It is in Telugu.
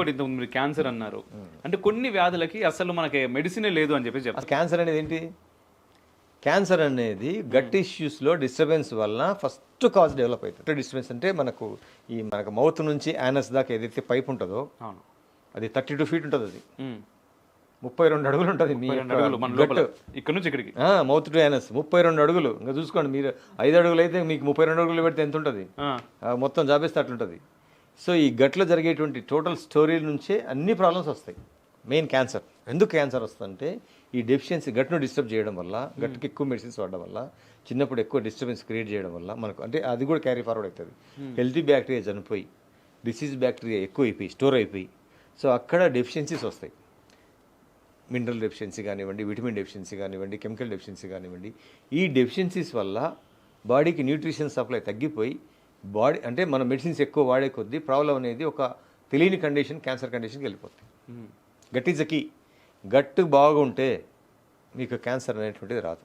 ఇంకోటి ఇంతకు మీరు క్యాన్సర్ అన్నారు. అంటే కొన్ని వ్యాధులకి అసలు మనకి మెడిసినే లేదు అని చెప్పేసి చెప్తారు అసలు క్యాన్సర్ అనేది ఏంటి? క్యాన్సర్ అనేది గట్ ఇష్యూస్లో డిస్టర్బెన్స్ వలన ఫస్ట్ కాజ్ డెవలప్ అవుతుంది. డిస్టర్బెన్స్ అంటే మనకు ఈ మనకు మౌత్ నుంచి యానస్ దాకా ఏదైతే పైప్ ఉంటుందో అది థర్టీ టూ ఫీట్ ఉంటుంది అది. ముప్పై రెండు అడుగులు ఉంటుంది మీ ఇక్కడ నుంచి ఇక్కడికి. మౌత్ టు యానస్ ముప్పై రెండు అడుగులు. ఇంకా చూసుకోండి మీరు ఐదు అడుగులు అయితే మీకు ముప్పై రెండు అడుగులు పెడితే ఎంత ఉంటుంది? మొత్తం జాబేస్తే అట్లుంటుంది. సో ఈ గట్లో జరిగేటువంటి టోటల్ స్టోరీ నుంచే అన్ని ప్రాబ్లమ్స్ వస్తాయి. మెయిన్ క్యాన్సర్ ఎందుకు క్యాన్సర్ వస్తుందంటే ఈ డెఫిషియన్సీ గట్ను డిస్టర్బ్ చేయడం వల్ల గట్టుకి ఎక్కువ మెడిసిన్స్ వాడడం వల్ల చిన్నప్పుడు ఎక్కువ డిస్టర్బెన్స్ క్రియేట్ చేయడం వల్ల మనకు అంటే అది కూడా క్యారీ ఫార్వర్డ్ అవుతుంది. హెల్తీ బ్యాక్టీరియా చనిపోయి డిసీజ్ బ్యాక్టీరియా ఎక్కువ అయిపోయి స్టోర్ అయిపోయి సో అక్కడ డెఫిషియన్సీస్ వస్తాయి. మినరల్ డెఫిషియన్సీ కానివ్వండి విటమిన్ డెఫిషియన్సీ కానివ్వండి కెమికల్ డెఫిషియన్సీ కానివ్వండి ఈ డెఫిషియన్సీస్ వల్ల బాడీకి న్యూట్రిషన్ సప్లై తగ్గిపోయి బాడీ అంటే మన మెడిసిన్స్ ఎక్కువ వాడే కొద్దీ ప్రాబ్లం అనేది ఒక తెలియని కండిషన్ క్యాన్సర్ కండిషన్కి వెళ్ళిపోతుంది. Gut is a key. Gut బాగుంటే మీకు క్యాన్సర్ అనేటువంటిది రాదు.